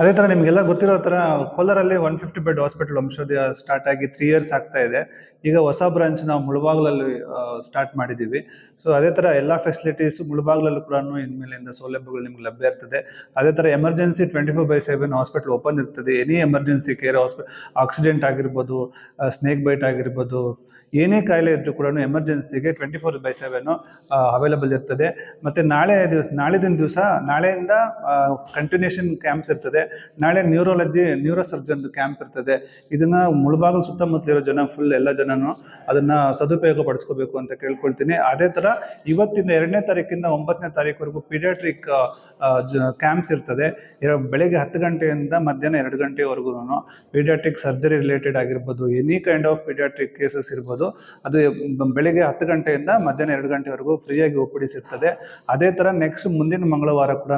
ಅದೇ ಥರ ನಿಮಗೆಲ್ಲ ಗೊತ್ತಿರೋ ಥರ ಕೋಲಾರಲ್ಲಿ one fifty bed hospital Vamshodaya start ಆಗಿ ತ್ರೀ ಇಯರ್ಸ್ ಆಗ್ತಾ ಇದೆ. ಈಗ ಹೊಸ ಬ್ರಾಂಚ್ ನಾವು ಮುಳಬಾಗ್ಲಲ್ಲಿ ಸ್ಟಾರ್ಟ್ ಮಾಡಿದ್ದೀವಿ ಸೊ ಅದೇ ಥರ ಎಲ್ಲ ಫೆಸಿಲಿಟೀಸ್ ಮುಳಬಾಗ್ಲಲ್ಲೂ ಕೂಡ ಇನ್ಮೇಲಿಂದ ಸೌಲಭ್ಯಗಳು ನಿಮ್ಗೆ ಲಭ್ಯ ಇರ್ತದೆ. ಅದೇ ಥರ emergency twenty four by seven hospital open ಇರ್ತದೆ. Any emergency care hospital accident ಆಗಿರ್ಬೋದು ಸ್ನೇಕ್ ಬೈಟ್ ಆಗಿರ್ಬೋದು ಏನೇ ಕಾಯಿಲೆ ಇದ್ರೂ ಕೂಡ ಎಮರ್ಜೆನ್ಸಿಗೆ twenty four by seven available ಇರ್ತದೆ. ಮತ್ತು ನಾಳೆ ದಿವಸ, ನಾಳಿದಿನ ದಿವಸ, ನಾಳೆಯಿಂದ ಕಂಟಿನ್ಯೂಷನ್ ಕ್ಯಾಂಪ್ಸ್ ಇರ್ತದೆ. ನಾಳೆ ನ್ಯೂರೋಲಜಿ ನ್ಯೂರೋ ಸರ್ಜನ್ ಕ್ಯಾಂಪ್ ಇರ್ತದೆ. ಇದನ್ನ ಮುಳಬಾಗಲು ಸುತ್ತಮುತ್ತಲಿರೋ ಜನ ಫುಲ್ ಎಲ್ಲ ಜನನು ಅದನ್ನ ಸದುಪಯೋಗ ಪಡಿಸ್ಕೋಬೇಕು ಅಂತ ಕೇಳ್ಕೊಳ್ತೀನಿ. ಅದೇ ಥರ ಇವತ್ತಿಂದ ಎರಡನೇ ತಾರೀಕಿಂದ ಒಂಬತ್ತನೇ ತಾರೀಕುವರೆಗೂ ಪಿಡಿಯಾಟ್ರಿಕ್ ಕ್ಯಾಂಪ್ಸ್ ಇರ್ತದೆ. ಬೆಳಗ್ಗೆ ಹತ್ತು ಗಂಟೆಯಿಂದ ಮಧ್ಯಾಹ್ನ ಎರಡು ಗಂಟೆವರೆಗೂ ಪಿಡಿಯಾಟ್ರಿಕ್ ಸರ್ಜರಿ ರಿಲೇಟೆಡ್ ಆಗಿರ್ಬೋದು any kind of paediatric cases ಇರ್ಬೋದು ಅದು ಬೆಳಿಗ್ಗೆ ಹತ್ತು ಗಂಟೆಯಿಂದ ಮಧ್ಯಾಹ್ನ ಎರಡು ಗಂಟೆವರೆಗೂ ಫ್ರೀಯಾಗಿ ಒಪ್ಪಿಡಿಸಿರ್ತದೆ ಅದೇ ಥರ ನೆಕ್ಸ್ಟ್ ಮುಂದಿನ ಮಂಗಳವಾರ ಕೂಡ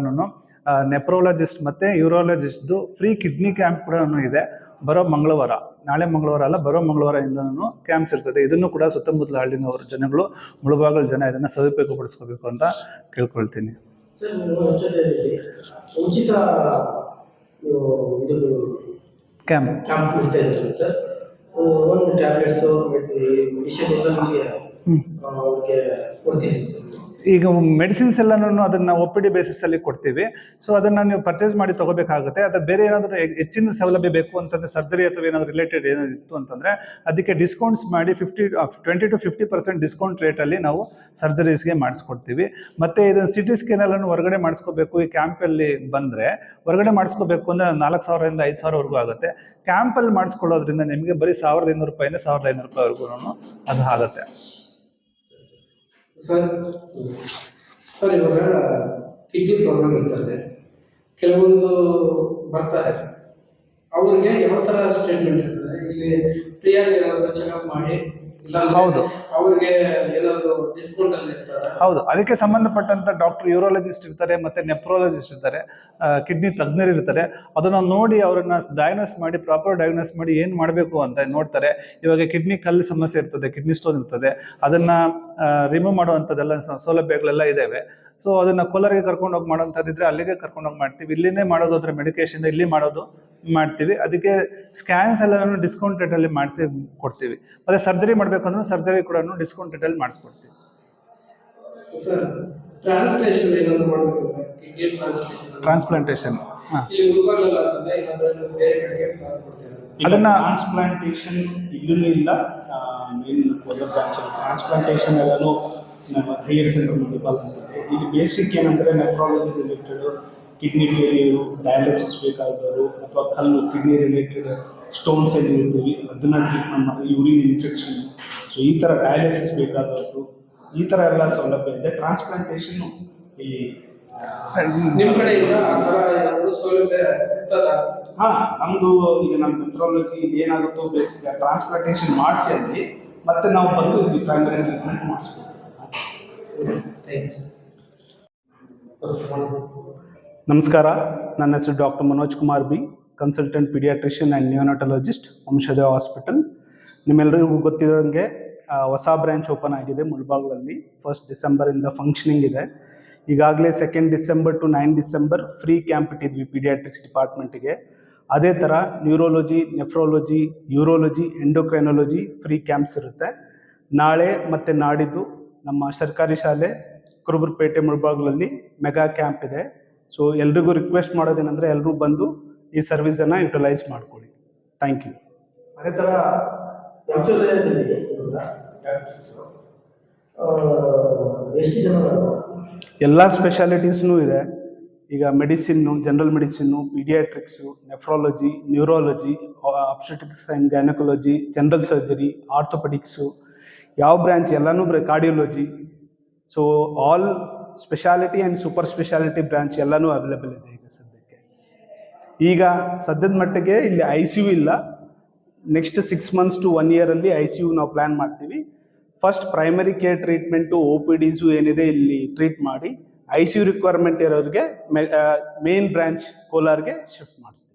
ನೆಪ್ರೋಲಜಿಸ್ಟ್ ಮತ್ತು ಯೂರೋಲಜಿಸ್ಟ್ದು ಫ್ರೀ ಕಿಡ್ನಿ ಕ್ಯಾಂಪ್ ಕೂಡ ಇದೆ. ಬರೋ ಮಂಗಳವಾರ. ನಾಳೆ ಮಂಗಳವಾರ ಅಲ್ಲ ಬರೋ ಮಂಗಳವಾರದಿಂದನೂ ಕ್ಯಾಂಪ್ಸ್ ಇರ್ತದೆ. ಇದನ್ನು ಕೂಡ ಸುತ್ತಮುತ್ತಲ ಹಳ್ಳಿನವರ ಜನಗಳು ಮುಳುಬಾಗಲ್ ಜನ ಇದನ್ನು ಸದುಪಯೋಗ ಪಡಿಸ್ಕೋಬೇಕು ಅಂತ ಕೇಳ್ಕೊಳ್ತೀನಿ. ಉಚಿತ ಕ್ಯಾಂಪ್ ಒಂದು ಟ್ಯಾಬ್ಲೆಟ್ಸು ಮೆಡಿಸಿನ್ ಎಲ್ಲ ನಮಗೆ. ಅವ್ರಿಗೆ ಕೊಡ್ತೀನಿ ಸರ್ ಈಗ ಮೆಡಿಸಿನ್ಸ್ ಎಲ್ಲನೂ ಅದನ್ನ ಒ ಪಿ ಡಿ ಬೇಸಿಸಲ್ಲಿ ಕೊಡ್ತೀವಿ. ಸೊ ಅದನ್ನ ನೀವು ಪರ್ಚೇಸ್ ಮಾಡಿ ತಗೋಬೇಕಾಗುತ್ತೆ. ಅದ್ರ ಬೇರೆ ಏನಾದರೂ ಹೆಚ್ಚಿನ ಸೌಲಭ್ಯ ಬೇಕು ಅಂತಂದ್ರೆ ಸರ್ಜರಿ ಅಥವಾ ಏನಾದರೂ ರಿಲೇಟೆಡ್ ಏನಾದ್ರು ಇತ್ತು ಅಂತಂದ್ರೆ ಅದಕ್ಕೆ ಡಿಸ್ಕೌಂಟ್ಸ್ ಮಾಡಿ fifty twenty to fifty percent discount ರೇಟಲ್ಲಿ ನಾವು ಸರ್ಜರೀಸ್ಗೆ ಮಾಡಿಸ್ಕೊಡ್ತೀವಿ. ಮತ್ತೆ ಇದನ್ನ ಸಿ ಟಿ ಸ್ಕ್ಯಾನ್ ಎಲ್ಲನೂ ಹೊರಗಡೆ ಮಾಡಿಸ್ಕೋಬೇಕು. ಈ ಕ್ಯಾಂಪಲ್ಲಿ ಬಂದರೆ ಹೊರಗಡೆ ಮಾಡಿಸ್ಕೋಬೇಕು ಅಂದರೆ ನಾಲ್ಕು ಸಾವಿರದಿಂದ ಐದು ಸಾವಿರವರೆಗೂ ಆಗುತ್ತೆ. ಕ್ಯಾಂಪಲ್ಲಿ ಮಾಡಿಸ್ಕೊಳ್ಳೋದ್ರಿಂದ ನಿಮಗೆ ಬರೀ ಸಾವಿರದ ಇನ್ನೂರು ರೂಪಾಯಿಂದ ಸಾವಿರದ ಐನೂರು ರೂಪಾಯಿವರೆಗೂ ಅದು ಆಗುತ್ತೆ. ಸರ್ ಸರ್, ಇವಾಗ ಕಿಡ್ನಿ ಪ್ರಾಬ್ಲಮ್ ಇರ್ತದೆ ಕೆಲವೊಂದು ಬರ್ತಾರೆ. ಅವ್ರಿಗೆ ಯಾವ ಥರ ಸ್ಟೇಟ್ಮೆಂಟ್ ಇರ್ತದೆ? ಇಲ್ಲಿ ಏನಾದರೂ ಚೆಕಪ್ ಮಾಡಿ ಇಲ್ಲ ಹೌದು. ಅವ್ರಿಗೆ ಹೌದು, ಅದಕ್ಕೆ ಸಂಬಂಧಪಟ್ಟಂತ ಡಾಕ್ಟರ್ ಯೂರೋಲಜಿಸ್ಟ್ ಇರ್ತಾರೆ ಮತ್ತೆ ನೆಪ್ರೋಲಜಿಸ್ಟ್ ಇರ್ತಾರೆ ಕಿಡ್ನಿ ತಜ್ಞರು ಇರ್ತಾರೆ. ಅದನ್ನ ನೋಡಿ ಅವರನ್ನ ಡಯಾಗ್ನೋಸ್ ಮಾಡಿ ಪ್ರಾಪರ್ ಡಯಾಗ್ನೋಸ್ ಮಾಡಿ ಏನು ಮಾಡಬೇಕು ಅಂತ ನೋಡ್ತಾರೆ. ಇವಾಗ ಕಿಡ್ನಿ ಕಲ್ಲು ಸಮಸ್ಯೆ ಇರ್ತದೆ ಕಿಡ್ನಿ ಸ್ಟೋನ್ ಇರ್ತದೆ. ಅದನ್ನ ರಿಮೂವ್ ಮಾಡುವಂಥದ್ದೆಲ್ಲ ಸೌಲಭ್ಯಗಳೆಲ್ಲ ಇದಾವೆ. ಸೊ ಅದನ್ನ ಕೋಲಾರಿಗೆ ಕರ್ಕೊಂಡು ಹೋಗಿ ಮಾಡೋಂಥದ್ದಿದ್ರೆ ಅಲ್ಲಿಗೆ ಕರ್ಕೊಂಡು ಹೋಗಿ ಮಾಡ್ತೀವಿ. ಇಲ್ಲಿನೇ ಮಾಡೋದು ಅದ್ರ ಮೆಡಿಕೇಶನ್ ಇಲ್ಲಿ ಮಾಡೋದು ಮಾಡ್ತೀವಿ. ಅದಕ್ಕೆ ಸ್ಕ್ಯಾನ್ಸ್ ಎಲ್ಲ ಡಿಸ್ಕೌಂಟ್ ರೇಟಲ್ಲಿ ಮಾಡಿಸಿ ಕೊಡ್ತೀವಿ. ಮತ್ತೆ ಸರ್ಜರಿ ಮಾಡ್ಬೇಕಂದ್ರೆ ಸರ್ಜರಿ ಕೂಡ ಡಿಸ್ಕೌಂಟ್ ರೇಟಲ್ಲಿ ಮಾಡಿಸ್ಕೊಡ್ತೀವಿ. ಸರ್ ಟ್ರಾನ್ಸ್ಲೇಷನ್ ಏನಾದರೂ ಟ್ರಾನ್ಸ್ಲೇಷನ್ ಟ್ರಾನ್ಸ್ಪ್ಲಾಂಟೇಷನ್ ಹಾಂ. ಇಲ್ಲಿ ಉಳ್ಕೊಳ್ಳಲ್ಲ ಅಂತಂದ್ರೆ ಇಲ್ಲಾಂದ್ರೆ ನೀವು ಬೇರೆ ಕಡೆಗೆ ಕೊಡ್ತೀರಾ ಅದನ್ನ- ಟ್ರಾನ್ಸ್ಪ್ಲಾಂಟೇಶನ್ ಇಲ್ಲೂ. ಇಲ್ಲ ಮೇನ್ ಕೋಲಾರ ನಮ್ಮ ಎಲ್ಲನೂ ಹೈಯರ್ ಸೆಂಟರ್ ಅಂತಿದೆ ಇಲ್ಲಿ ಬೇಸಿಕ್ ಏನಂದರೆ nephrology related kidney failure dialysis ಬೇಕಾದವರು ಅಥವಾ ಕಲ್ಲು ಕಿಡ್ನಿ ರಿಲೇಟೆಡ್ ಸ್ಟೋನ್ಸ್ ಏನು ಇರ್ತೀವಿ ಅದನ್ನು ಟ್ರೀಟ್ಮೆಂಟ್ ಮಾಡಿದ್ರೆ ಯೂರಿನ್ ಇನ್ಫೆಕ್ಷನ್ ಸೊ ಈ ಥರ ಡಯಾಲಿಸಿಸ್ ಬೇಕಾದವರು ಈ ಥರ ಎಲ್ಲ ಸೌಲಭ್ಯ ಇದೆ. ಟ್ರಾನ್ಸ್ಪ್ಲಾಂಟೇಷನ್ ಈ ನಿಮ್ಮ ಕಡೆಯಿಂದ ಆ ಥರ ಏನಾದರೂ ಸೌಲಭ್ಯ ಸಿಗ್ತದ? ಹಾ ನಮ್ದು ಈಗ ನಮ್ಮ ನೆಫ್ರಾಲಜಿ ಏನಾಗುತ್ತೋ ಬೇಸಿಕ್ ಟ್ರಾನ್ಸ್ಪ್ಲಾಂಟೇಷನ್ ಮಾಡಿಸಿ ಅಲ್ಲಿ ಮತ್ತೆ ನಾವು ಬಂದು ಇಲ್ಲಿ ಪ್ರೈಮರಿ ಟ್ರೀಟ್ಮೆಂಟ್ ಮಾಡಿಸ್ಬೋದು. ಥ್ಯಾಂಕ್ ಯು ನಮಸ್ಕಾರ ನನ್ನ ಹೆಸರು doctor Manoj Kumar B consultant paediatrician and neonatologist Vamshadeva hospital ನಿಮ್ಮೆಲ್ಲರಿಗೂ ಗೊತ್ತಿರೋಂಗೆ ಹೊಸ ಬ್ರಾಂಚ್ ಓಪನ್ ಆಗಿದೆ ಮುಳ್ಬಾಗ್ಲಲ್ಲಿ ಫಸ್ಟ್ ಡಿಸೆಂಬರಿಂದ ಫಂಕ್ಷನಿಂಗ್ ಇದೆ. ಈಗಾಗಲೇ second December to nine December free camp ಇಟ್ಟಿದ್ವಿ paediatrics ಡಿಪಾರ್ಟ್ಮೆಂಟಿಗೆ ಅದೇ ಥರ neurology nephrology urology endocrinology free camps ಇರುತ್ತೆ. ನಾಳೆ ಮತ್ತು ನಾಡಿದ್ದು ನಮ್ಮ ಸರ್ಕಾರಿ ಶಾಲೆ ಕುರುಬರಪೇಟೆ ಮುಳಬಾಗ್ಲಲ್ಲಿ ಮೆಗಾ ಕ್ಯಾಂಪ್ ಇದೆ. ಸೊ ಎಲ್ರಿಗೂ ರಿಕ್ವೆಸ್ಟ್ ಮಾಡೋದೇನೆಂದರೆ ಎಲ್ಲರೂ ಬಂದು ಈ ಸರ್ವಿಸನ್ನು ಯುಟಿಲೈಸ್ ಮಾಡ್ಕೊಳ್ಳಿ. ಥ್ಯಾಂಕ್ ಯು ಅದೇ ಥರ ಎಷ್ಟು ಜನ ಎಲ್ಲ ಸ್ಪೆಷಾಲಿಟೀಸ್ನೂ ಇದೆ. ಈಗ medicine general medicine paediatrics nephrology neurology obstetrics and gynaecology general surgery orthopaedics ಯಾವ ಬ್ರ್ಯಾಂಚ್ ಎಲ್ಲನೂ cardiology so all speciality and super speciality branch ಎಲ್ಲನೂ ಅವೈಲೇಬಲ್ ಇದೆ ಈಗ ಸದ್ಯಕ್ಕೆ. ಈಗ ಸದ್ಯದ ಮಟ್ಟಿಗೆ ಇಲ್ಲಿ ಐ ಸಿ ಯು ಇಲ್ಲ. Next six months to one ಇಯರಲ್ಲಿ I C U ನಾವು ಪ್ಲ್ಯಾನ್ ಮಾಡ್ತೀವಿ. First primary care treatment O P Ds ಏನಿದೆ ಇಲ್ಲಿ ಟ್ರೀಟ್ ಮಾಡಿ ಐ ಸಿ ಯು ರಿಕ್ವೈರ್ಮೆಂಟ್ ಇರೋರಿಗೆ ಮೇನ್ ಬ್ರಾಂಚ್ ಕೋಲಾರ್ಗೆ ಶಿಫ್ಟ್ ಮಾಡಿಸ್ತೀವಿ.